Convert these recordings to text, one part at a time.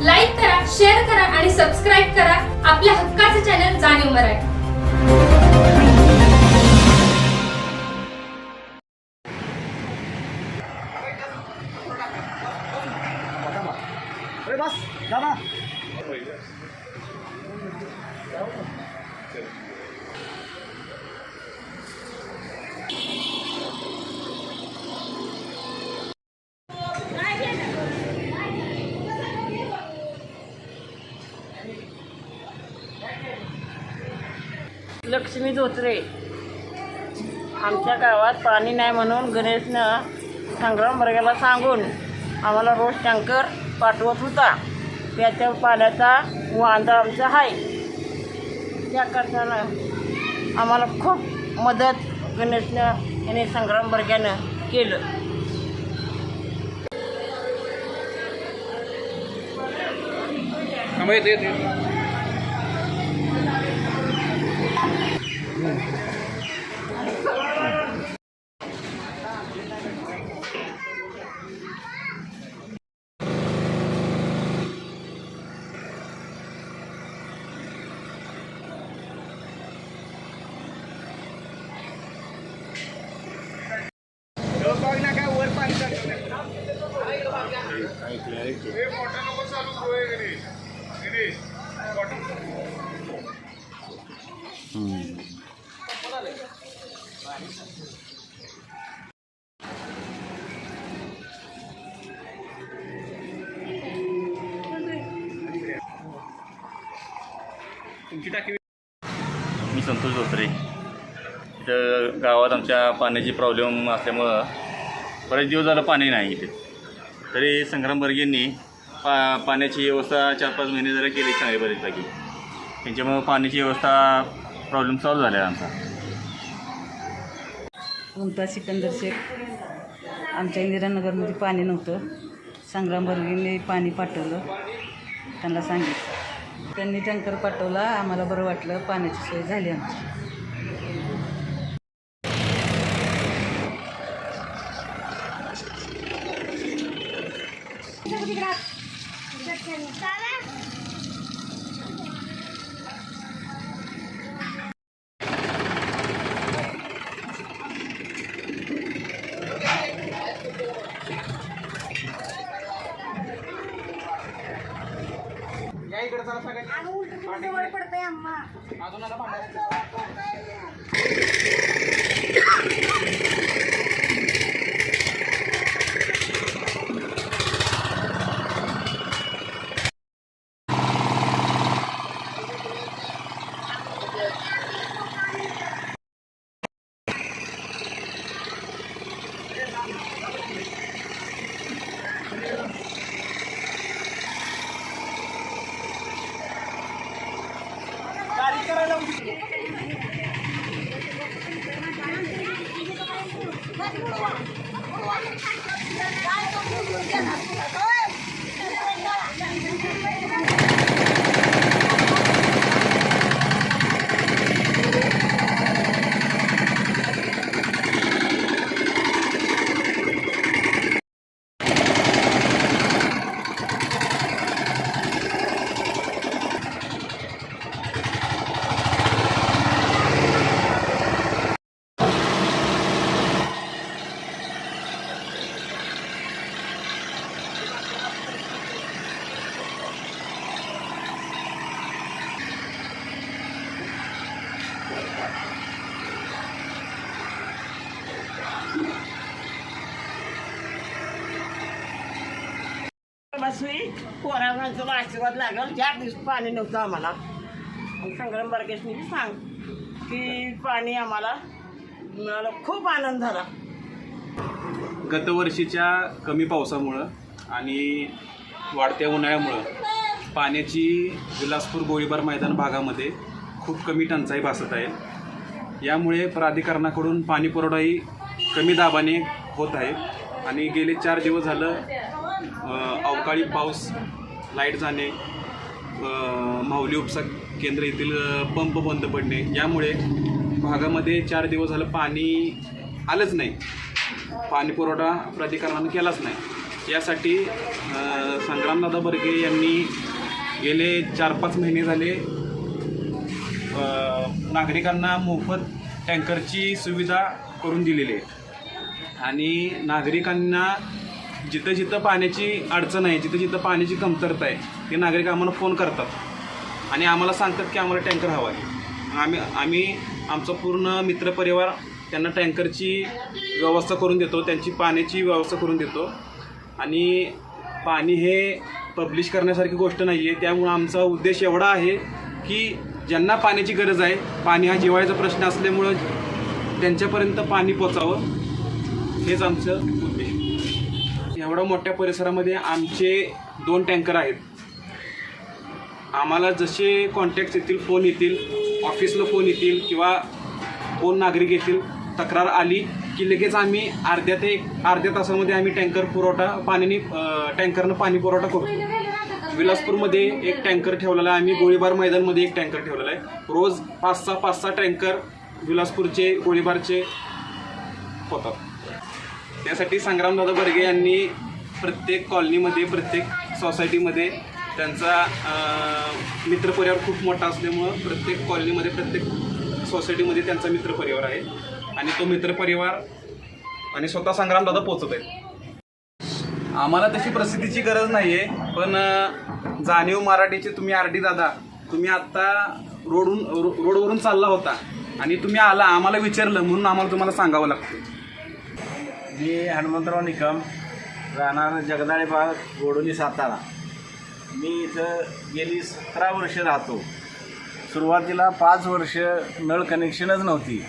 Like करा share करा आणि सबस्क्राईब करा. आपल्या हक्काचं चॅनल जाणीव मराठी. लक्ष्मी धोत्रे आमच्या गावात पाणी नाही म्हणून गणेशनं संग्राम वर्गाला सांगून आम्हाला रोज टँकर पाठवत होता. त्याच्या पाण्याचा वांदा आमचा आहे. त्या करताना आम्हाला खूप मदत गणेशनं आणि संग्राम वर्ग्यानं केलं. मी संतोष धोत्रे. इथं गावात आमच्या पाण्याची प्रॉब्लेम असल्यामुळं बरेच दिवस झालं पाणी नाही इथे. तरी संग्राम बर्गेंनी पा पाण्याची व्यवस्था चार पाच महिने जरा केली चांगली बरेच जागी त्यांच्यामुळं पाण्याची व्यवस्था प्रॉब्लेम सॉल्व झाला आहे आमचा. मुमताज सिकंदर शेख आमच्या इंदिरानगरमध्ये पाणी नव्हतं. संग्राम बर्गेंनी पाणी पाठवलं. त्यांना सांगितलं. त्यांनी टँकर पाठवला. आम्हाला बरं वाटलं. पाण्याची सोय झाली आमची. बसवी पोरांना 我我，来一个兔子，再来兔子，走！现在到了。तुला आशीर्वाद लागल. चार दिवस पाणी नव्हतं आम्हाला. मग संग्राम बारकेशनी सांग की पाणी आम्हाला मिळालं. खूप आनंद झाला. गतवर्षीच्या कमी पावसामुळं आणि वाढत्या उन्हाळ्यामुळं पाण्याची विलासपूर गोळीबार मैदान भागामध्ये खूप कमी टंचाई भासत आहे. यामुळे प्राधिकरणाकडून पाणी पुरवठाही कमी दाबाने होत आहे. आणि गेले चार दिवस झालं अवकाळी पाऊस लाइट जाणे माऊली उपसा केंद्र येथील पंप बंद पडणे यामुळे भागामध्ये चार दिवस झालं पाणी आलंच नाही. पाणी पुरवठा प्राधिकरणानं केलाच नाही. यासाठी संग्रामदादा बर्गे यांनी गेले चार पाच महिने झाले नागरिकांना मोफत टँकरची सुविधा करून दिलेली आहे. आणि नागरिकांना जिथं जिथं पाण्याची अडचण आहे जिथं जिथं पाण्याची कमतरता आहे ते नागरिक आम्हाला फोन करतात. आणि आम्हाला सांगतात की आम्हाला टँकर हवा आहे. आम्ही आम्ही आमचा पूर्ण मित्रपरिवार त्यांना टँकरची व्यवस्था करून देतो त्यांची पाण्याची व्यवस्था करून देतो. आणि पाणी हे पब्लिश करण्यासारखी गोष्ट नाही आहे त्यामुळं आमचा उद्देश एवढा आहे की ज्यांना पाण्याची गरज आहे पाणी हा जिवाळ्याचा प्रश्न असल्यामुळं त्यांच्यापर्यंत पाणी पोचावं हेच आमचं उद्देश. एवढ्या मोठ्या परिसरामध्ये आमचे दोन टँकर आहेत. आम्हाला जसे कॉन्टॅक्ट येतील फोन येतील ऑफिसला फोन येतील किंवा कोण नागरिक येतील तक्रार आली की लगेच आम्ही अर्ध्या ते एक अर्ध्या तासामध्ये आम्ही टँकर पुरवठा पाण्याने टँकरनं पाणी पुरवठा करतो विलासपूरमध्ये एक टँकर ठेवलेला आहे. आम्ही गोळीबार मैदानमध्ये एक टँकर ठेवलेला आहे. रोज पाच सहा पाच सहा टँकर विलासपूरचे गोळीबारचे होतात. त्यासाठी संग्रामदादा बर्गे यांनी प्रत्येक कॉलनीमध्ये प्रत्येक सोसायटीमध्ये त्यांचा मित्रपरिवार खूप मोठा असल्यामुळं प्रत्येक कॉलनीमध्ये प्रत्येक सोसायटीमध्ये त्यांचा मित्रपरिवार आहे. आणि तो मित्रपरिवार आणि स्वतः संग्रामदादा पोचत आहे आम्हाला तशी प्रसिद्धीची गरज नाही आहे पण जाणीव मराठीचे तुम्ही आर डी दादा तुम्ही आत्ता रोडून रो- रोडवरून चालला होता आणि तुम्ही आला आम्हाला विचारलं म्हणून आम्हाला तुम्हाला सांगावं लागतं. मी हनुमंतराव निकम राहणार जगदाळे भाग गोडोली सातारा. मी इथं गेली सतरा वर्ष राहतो. सुरुवातीला पाच वर्ष नळ कनेक्शनच नव्हती.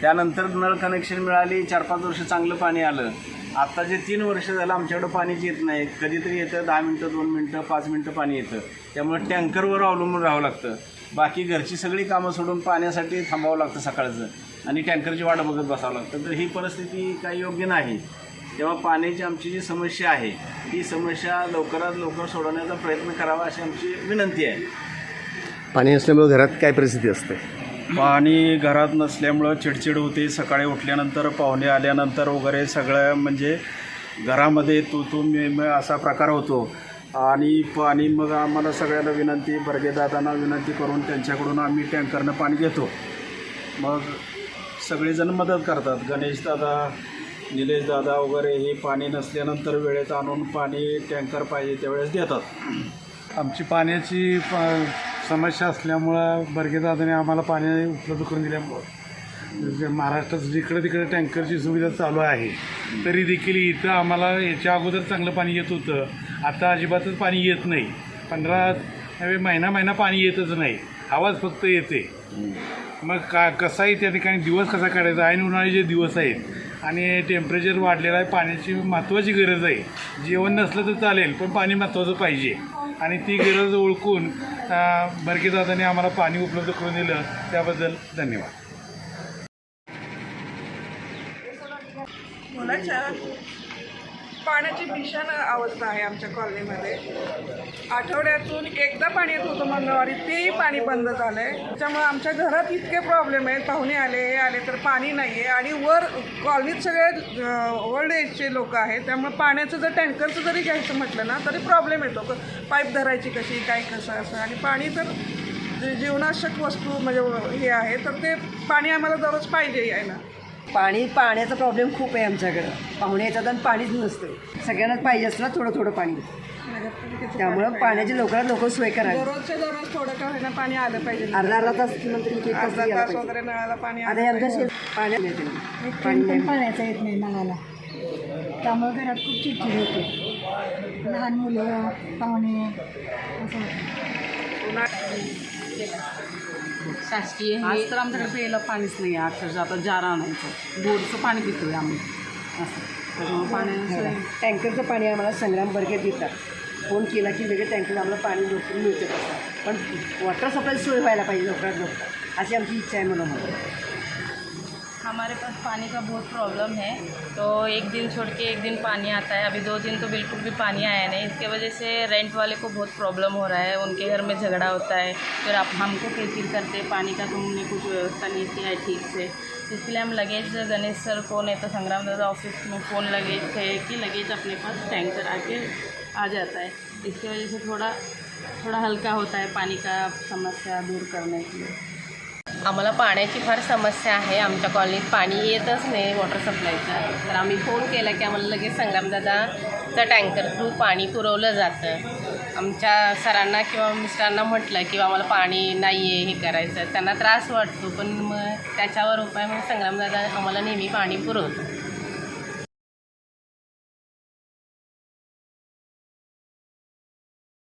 त्यानंतर नळ कनेक्शन मिळाली चार पाच वर्ष चांगलं पाणी आलं. आत्ता जे तीन वर्ष झालं आमच्याकडं पाणीच येत नाही. कधीतरी येतं दहा मिनटं दोन मिनटं पाच मिनटं पाणी येतं. त्यामुळे टँकरवर अवलंबून राहावं लागतं. बाकी घरची सगळी कामं सोडून पाण्यासाठी थांबावं लागतं सकाळचं. आणि टँकरची वाट बघत बसावं लागतं. तर ही परिस्थिती काही योग्य नाही. तेव्हा पाण्याची आमची जी समस्या आहे ती समस्या लवकरात लवकर सोडवण्याचा प्रयत्न करावा अशी आमची विनंती आहे. पाणी असल्यामुळे घरात काय परिस्थिती असते? पाणी घरात नसल्यामुळं चिडचिड होते. सकाळी उठल्यानंतर पाहुणे आल्यानंतर वगैरे सगळं म्हणजे घरामध्ये तू तू मी असा प्रकार होतो. आणि पाणी मग आम्हाला सगळ्याला विनंती बर्गेदादांना विनंती करून त्यांच्याकडून आम्ही टँकरनं पाणी घेतो. मग सगळेजण मदत करतात. गणेशदादा निलेशदादा वगैरे हे पाणी नसल्यानंतर वेळेत आणून पाणी टँकर पाहिजे त्यावेळेस देतात. आमची पाण्याची पा समस्या असल्यामुळं बर्गेदादाने आम्हाला पाणी उपलब्ध करून दिल्यामुळं. म्हणजे महाराष्ट्रात जिकडे तिकडे टँकरची सुविधा चालू आहे तरी देखील इथं आम्हाला याच्या अगोदर चांगलं पाणी येत होतं. आता अजिबातच पाणी येत नाही. पंधरा महिना महिना पाणी येतच नाही. आवाज फक्त येते. मग का कसा आहे त्या ठिकाणी दिवस कसा काढायचा? ऐन जे दिवस आहेत आणि टेम्परेचर वाढलेलं आहे पाण्याची महत्त्वाची गरज आहे. जेवण नसलं तर चालेल पण पाणी महत्त्वाचं पाहिजे. आणि ती गरज ओळखून अं, आम्हाला पाणी उपलब्ध करून दिलं. त्याबद्दल धन्यवाद. पाण्याची भीषण अवस्था आहे आमच्या कॉलनीमध्ये. आठवड्यातून एकदा पाणी येत होतं मंगळवारी तेही पाणी बंद झालं आहे त्याच्यामुळे आमच्या घरात इतके प्रॉब्लेम आहेत. पाहुणे आले हे आले तर पाणी नाही आहे आणि वर कॉलनीत सगळे ओल्ड एजचे लोक आहेत. त्यामुळे पाण्याचं जर टँकरचं जरी घ्यायचं म्हटलं ना तरी प्रॉब्लेम येतो. पाईप धरायची कशी काय कसं असं. आणि पाणी तर जीवनाशक जीवनावश्यक वस्तू म्हणजे हे आहे तर ते पाणी आम्हाला दररोज पाहिजे यायला. पाणी पाण्याचा प्रॉब्लेम खूप आहे आमच्याकडं. पाहुणे येतात आणि पाणीच नसतं सगळ्यांनाच पाहिजे असतं ना थोडं थोडं पाणी. त्यामुळं पाण्याची लवकरात लवकर सोय करावी. दररोजच्या दररोज थोडं का होईना पाणी आलं पाहिजे. अर्धा अर्धा तास किंवा तरी एक एक तास अर्धा यायला तास पाहिजे. वगैरे नळाला पाणी आता आलं आमच्या पाहिजे. शेत पाण्यात येते. पाणी नाही. पाण्याचा येत नाही नळाला त्यामुळे घरात खूप चिडचिड होते. लहान मुलं पाहुणे असं होतं. शासकीय आज तर आमच्याकडे प्यायला पाणीच नाही आहे अक्षरशः. आता जार आणायचं बोरचं पाणी पितोय आम्ही. असं. त्याच्यामुळे पाण्याचं टँकरचं पाणी आम्हाला संग्राम बर्गे देतात. फोन केला की लगेच टँकर आम्हाला पाणी लवकर मिळतं पण वॉटर सप्लाय सोय व्हायला पाहिजे लवकरात लवकर. अशी आमची इच्छा आहे म्हणून हमारे पास पानी का बहुत प्रॉब्लम है। तो एक दिन छोड़ के एक दिन पानी आता है। अभी दो दिन तो बिल्कुल भी पानी आया नहीं। इसके वजह से रेंट वाले को बहुत प्रॉब्लम हो रहा है। उनके घर में झगड़ा होता है। फिर आप हमको किरकिर करते, पानी का तुमने कुछ व्यवस्था नहीं किया है ठीक से। इसलिए हम लगेज गणेश सर फ़ोन है तो संग्राम दादा ऑफ़िस में फ़ोन लगेज थे कि लगेज अपने पास टैंकर आके आ जाता है। इसकी वजह से थोड़ा थोड़ा हल्का होता है पानी का समस्या दूर करने के लिए। आम्हाला पाण्याची फार समस्या आहे. आमच्या कॉलनीत पाणी येतच नाही वॉटर सप्लायचं तर आम्ही फोन केला की आम्हाला लगेच संग्रामदादाचा टँकर थ्रू पाणी पुरवलं जातं. आमच्या सरांना किंवा मिस्टरांना म्हटलं किंवा आम्हाला पाणी नाही आहे हे करायचं. त्यांना त्रास वाटतो पण मग त्याच्यावर उपाय मग संग्रामदादा आम्हाला नेहमी पाणी पुरवतो.